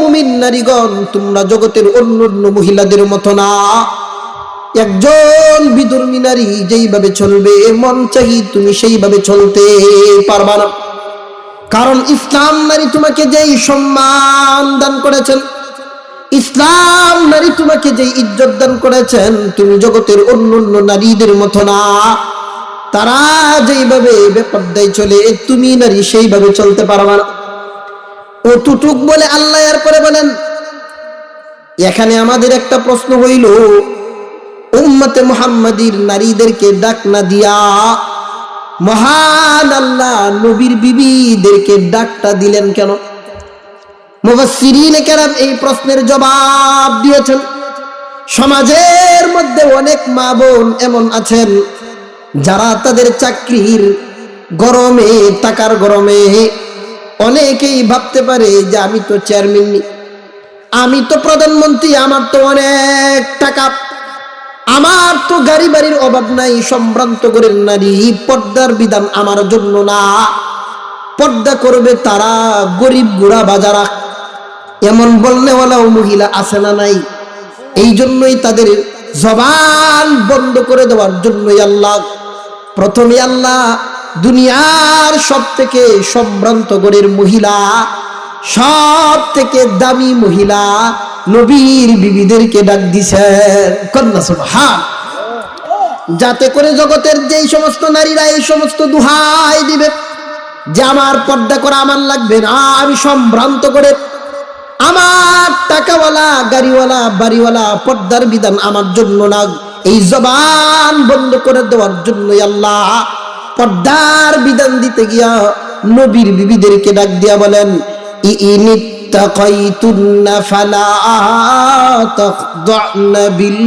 মুমিন নারীগণ, তোমরা জগতের অন্য অন্য মহিলাদের মতো না। একজন বিদুর্মী নারী যেইভাবে চলবে, মন চাহি তুমি সেইভাবে চলতে পারবা না। কারণ ইসলাম নারী তোমাকে যেই সম্মান দান করেছেন, ইসলাম নারী তোমাকে যেই ইজ্জত দান করেছেন, তুমি জগতের অন্য অন্য নারীদের মতো না। তারা যেইভাবে বেপর্দায় চলে, তুমি নারী সেইভাবে চলতে পারবা না। অতটুক বলে আল্লাহ এরপরে বলেন, এখানে আমাদের একটা প্রশ্ন হইল, উম্মতে মুহাম্মাদির নারীদেরকে ডাক না দিয়া, মহান আল্লাহ নবীর বিবিদেরকে ডাকটা দিলেন কেন? মুফাসসিরিনে কেরাম এই প্রশ্নের জবাব দিয়েছেন। সমাজের মধ্যে অনেক মা বোন এমন আছেন, যারা তাদের চাকরির গরমে, টাকার গরমে অনেকেই ভাবতে পারে যে আমি তো চেয়ারম্যান আমি তো প্রধানমন্ত্রী, আমার তো অনেক টাকা। আমার তো গাড়ি বাড়ির অভাব নাই, সম্ভ্রান্ত করে নারী, পর্দার বিধান আমার জন্য না। পর্দা করবে তারা গরিব গুড়া বাজারা। এমন বলনেওয়ালাও মহিলা আছে না নাই। এই জন্যই তাদের জবান বন্ধ করে দেওয়ার জন্যই আল্লাহ, প্রথমে আল্লাহ দুনিয়ার সব থেকে সম্ভ্রান্ত গড়ের মহিলা সব থেকে দামি মহিলা নবীর বিবিদেরকে ডাক দিছেন, কন্যা সুবহান। যাতে করে জগতের যেই সমস্ত নারীরা এই সমস্ত দুহাই দিবে, যে আমার পর্দা করা আমার লাগবে না, আমি সম্ভ্রান্ত করে আমার টাকাওয়ালা, গাড়িওয়ালা, বাড়িওয়ালা পর্দার বিধান আমার জন্য না, এই জবান বন্ধ করে দেওয়ার জন্যই আল্লাহ পর্দার বিধান দিতে গিয়া নবীর বিবিদেরকে ডাক দিয়া বলেন, ইনিত্তাকাইতুন্ন ফালা তাখদা'না বিল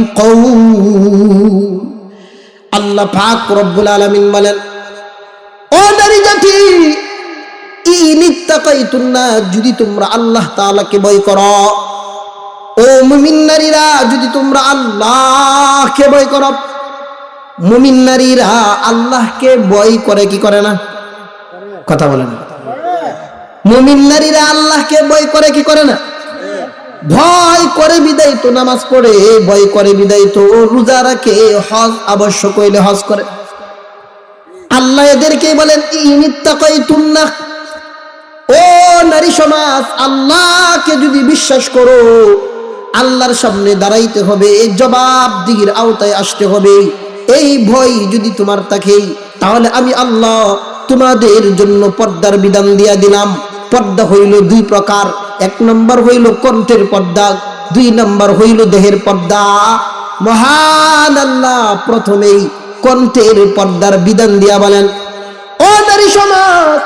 আল্লাহ পাক রব্বুল আলামিন বলেন, ও নারী জাতি, ইনিত্তাকাইতুন্না, যদি তোমরা আল্লাহ তাআলাকে ভয় করো, ও মুমিন নারীরা, যদি তোমরা আল্লাহকে ভয় করো মুমিন নারীরা আল্লাহকে ভয় করে, কি করে না? কথা বলেন মুমিন নারীরা আল্লাহকে ভয় করে, কি করে না? ভয় করে বিদায় তো নামাজ পড়ে, ভয় করে বিদায় তো রোজা রাখে, হজ আবশ্যক হইলে হজ করে। আল্লাহ এদেরকে বলেন ইনিত্তাকাইতুন্না ও নারী সমাজ, আল্লাহকে যদি বিশ্বাস করো, আল্লাহর সামনে দাঁড়াইতে হবে, জবাব দিগির আওতায় আসতে হবে। এই ভয় যদি তোমার থাকে তাহলে আমি আল্লাহ তোমাদের জন্য পর্দার বিধান দিয়া দিলাম। পর্দা হইল দুই প্রকার, এক নম্বর হইল কণ্ঠের পর্দা, দুই নম্বর হইল দেহের পর্দা। মহান আল্লাহ প্রথমেই কণ্ঠের পর্দার বিধান দিয়া বলেন, ও নারী সমাজ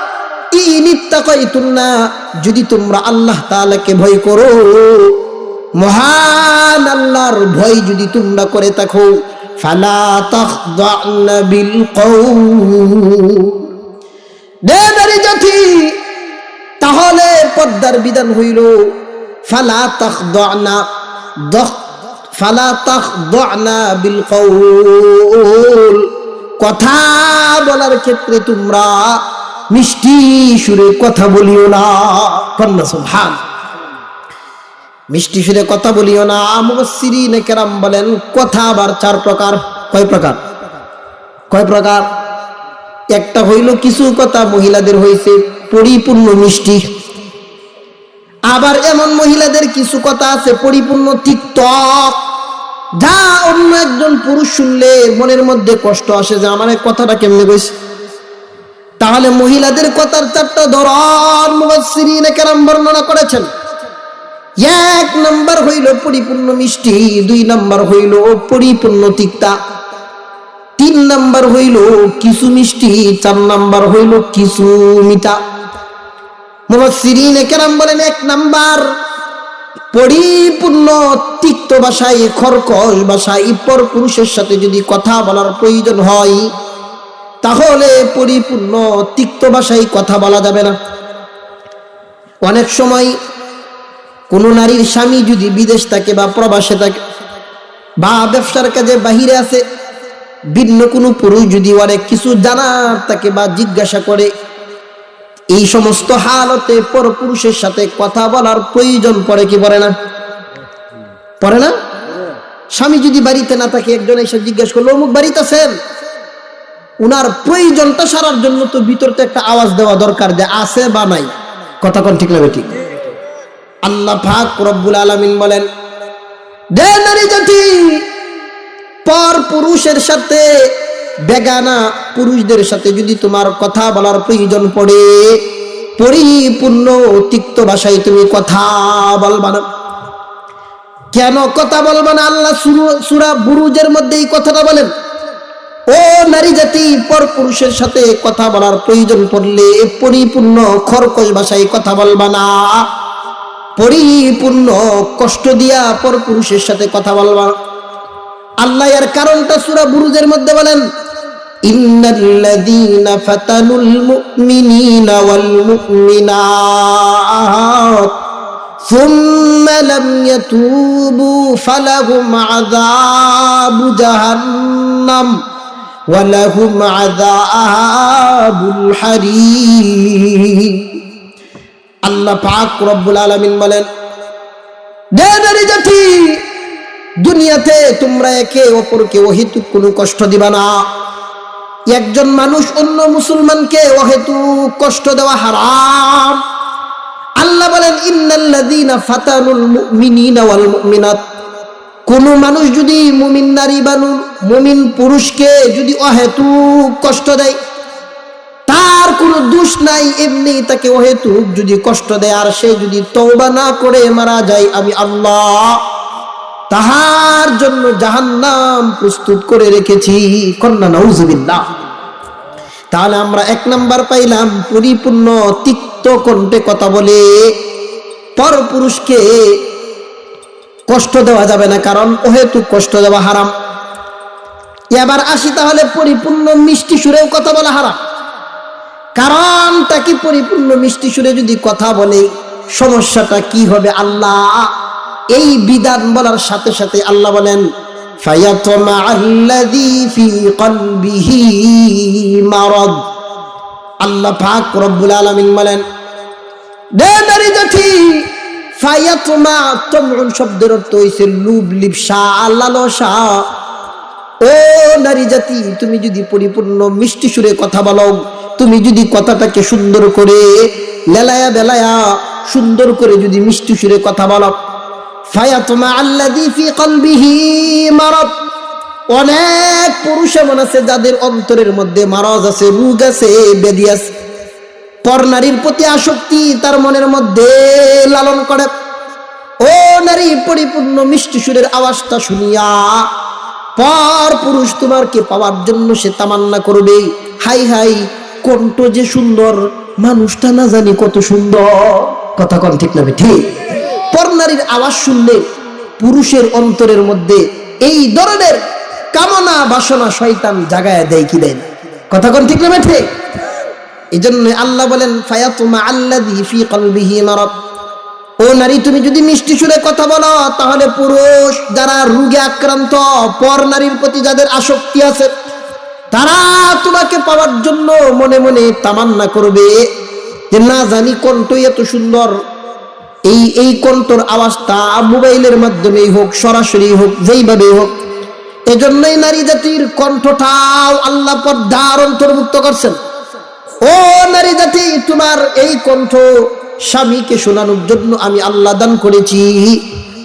যদি তোমরা আল্লাহ তাআলাকে ভয় করো, মহান আল্লাহর ভয় যদি তোমরা করে থাকো ফালা তাখদা'না বিল কওল দে নারী তাহলে পদ্মার বিধান হইল ফালা তাখদা'না দখ, ফালা তাখদা'না বিল কওল কথা বলার ক্ষেত্রে তোমরা মিষ্টি সুরে কথা বলিও না। কন্যা সুবহান। মিষ্টি সুরে কথা বলিও না মুবাসসিরিনে কেরাম বলেন, কথা আবার চার প্রকার। কয় প্রকার? কয় প্রকার? একটা হইল কিছু কথা মহিলাদের হইছে, পরিপূর্ণ মিষ্টি। আবার এমন মহিলাদের কিছু কথা আছে, পরিপূর্ণ তিক্তক যা অন্য একজন পুরুষ শুনলে মনের মধ্যে কষ্ট আসে যে, আমার কথাটা কেমনে কইছে? তাহলে মহিলাদের কথার চারটা ধরন মুবাসসিরিনে কেরাম বর্ণনা করেছেন। এক নাম্বার হইল পরিপূর্ণ মিষ্টি, দুই নাম্বার হইল পরিপূর্ণ তিক্তা, তিন নাম্বার হইল কিছু মিষ্টি, চার নাম্বার হইল কিছু মিঠা। মুবাসসিরিনে কেরাম বলেন, এক নাম্বার পরিপূর্ণ তিক্ত ভাষায় খরকশ ভাষায় পর পুরুষের সাথে যদি কথা বলার প্রয়োজন হয়, তাহলে পরিপূর্ণ তিক্ত ভাষায় কথা বলা যাবে না। অনেক সময় কোনো নারীর স্বামী যদি বিদেশ থাকে বা প্রবাসে থাকে বা ব্যবসার কাজে বাহিরে আছে, ভিন্ন কোনো পুরুষ যদি অনেক কিছু জানার তাকে বা জিজ্ঞাসা করে, এই সমস্ত হালতে পর পুরুষের সাথে কথা বলার প্রয়োজন পড়ে কি পড়ে না? পড়ে না? স্বামী যদি বাড়িতে না থাকে, একজন এসে জিজ্ঞেস করল, অমুক বাড়িতে আছেন? উনার প্রয়োজনটা সারার জন্য তো ভিতরতে একটা আওয়াজ দেওয়া দরকার যে আছে বা নাই। কথা কোন ঠিক না ঠিক? আল্লাহ পাক রব্বুল আলামিন বলেন নারী জাতি, পর পুরুষের সাথে বেগানা পুরুষদের সাথে যদি তোমার কথা বলার প্রয়োজন পড়ে, পরিপূর্ণ তিক্ত ভাষায় তুমি কথা বলবা না। কেন কথা বলবা না? আল্লাহ সুরা বুরুজের মধ্যে এই কথাটা বলেন, ও নারী জাতি, পর পুরুষের সাথে কথা বলার প্রয়োজন পড়লে পরিপূর্ণ খরকশ ভাষায় কথা বলবা না। পরিপূর্ণ কষ্ট দিয়া পর পুরুষের সাথে কথা বলবা আল্লাহ এর কারণটা সুরা বুরুজের মধ্যে বলেন ইন্নাল্লাযীনা ফাতানুল মুমিনিনা ওয়াল মুমিনাত ثم لم يتوبوا فلهم عذاب جهنم ولهم عذاب الحريق আল্লাহ পাক রব্বুল আলামিন বলেন দে নারী জাতি, দুনিয়াতে তোমরা একে অপরকে অহেতুক কোনো কষ্ট দিবা না। একজন মানুষ অন্য মুসলমানকে অহেতুক কষ্ট দেওয়া হারাম। আল্লাহ বলেন, ইন্নাল্লাযীনা ফাতানুল মুমিনিনা ওয়াল মুমিনাত। কোন মানুষ যদি মুমিন নারী বানু, মুমিন পুরুষকে যদি অহেতুক কষ্ট দেয় তার কোনো দোষ নাই, এমনি তাকে অহেতুক যদি কষ্ট দেয়, আর সে যদি তওবা না করে মারা যায়, আমি আল্লাহ তাহার জন্য জাহান্নাম প্রস্তুত করে রেখেছি। কন্যা, নাউজুবিল্লাহ। তাহলে আমরা এক নাম্বার পাইলাম, পরিপূর্ণ তিক্ত কণ্ঠে কথা বলে পর পুরুষকে কষ্ট দেওয়া যাবে না, কারণ ওহেতু কষ্ট দেওয়া হারাম। এবার আসি তাহলে পরিপূর্ণ মিষ্টি সুরেও কথা বলা হারাম। কারণ তাকে পরিপূর্ণ? মিষ্টি সুরে যদি কথা বলে, সমস্যাটা কি হবে আল্লাহ? এই বিধান বলার সাথে সাথে আল্লাহ বলেন আল্লাহ পাক রব্বুল আলমিন বলেন শব্দের অর্থ হয়েছে লুব, লিপসা আল্লাহ ও নারী জাতি, তুমি যদি পরিপূর্ণ মিষ্টি সুরে কথা বলো তুমি যদি কথাটাকে সুন্দর করে লেলায়া বেলায়া সুন্দর করে যদি মিষ্টি সুরে কথা বলো। ফায়াতমা আল্লাযী ফি কলবিহি মারাদ। অনেক পুরুষ এমন আছে যাদের অন্তরের মধ্যে মারজ আছে, রোগ আছে আছে। পর নারীর প্রতি আসক্তি তার মনের মধ্যে লালন করে। ও নারী, পরিপূর্ণ মিষ্টি সুরের আওয়াজটা শুনিয়া পর পুরুষ তোমার কে পাওয়ার জন্য সে তামান্না করবে। হাই হাই কণ্ঠ যে সুন্দর, মানুষটা না জানি কত সুন্দর। কথা কন ঠিক না ঠিক। পর নারীর আওয়াজ শুনলে পুরুষের অন্তরের মধ্যে এই ধরনের কামনা বাসনা শয়তান জাগায় দেয় কি দেয় কথা কোন ঠিক না ঠিক। এই জন্য আল্লাহ বলেন, ফায়াতুমা আল্লাযী ফি কলবিহি ও নারী, তুমি যদি মিষ্টি সুরে কথা বলো, তাহলে পুরুষ যারা রোগে আক্রান্ত পর নারীর প্রতি যাদের আসক্তি আছে তারা তোমাকে পাওয়ার জন্য মনে মনে তামান্না করবে যে, না জানি কণ্ঠই এত সুন্দর। এই এই কণ্ঠর আওয়াজটা মোবাইলের মাধ্যমেই হোক, সরাসরি হোক, যেইভাবে হোক। এজন্যই নারী জাতির কণ্ঠটাও আল্লাহ পর্দার অন্তর্ভুক্ত করছেন। ও নারী জাতি, তোমার এই কণ্ঠ স্বামীকে শোনানোর জন্য আমি আল্লাহ দান করেছি।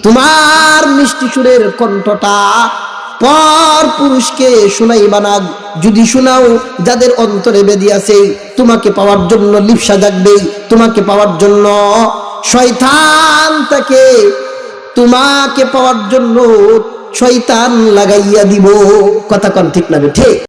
তোমার মিষ্টি সুরের কণ্ঠটা পর পুরুষকে শোনাইবা না যদি শোনাও যাদের অন্তরে বেদি আছে, তোমাকে পাওয়ার জন্য লিপসা জাগবে, তোমাকে পাওয়ার জন্য শয়তান তাকে, তোমাকে পাওয়ার জন্য শয়তান লাগাইয়া দিব। কথা কন ঠিক না, ঠিক?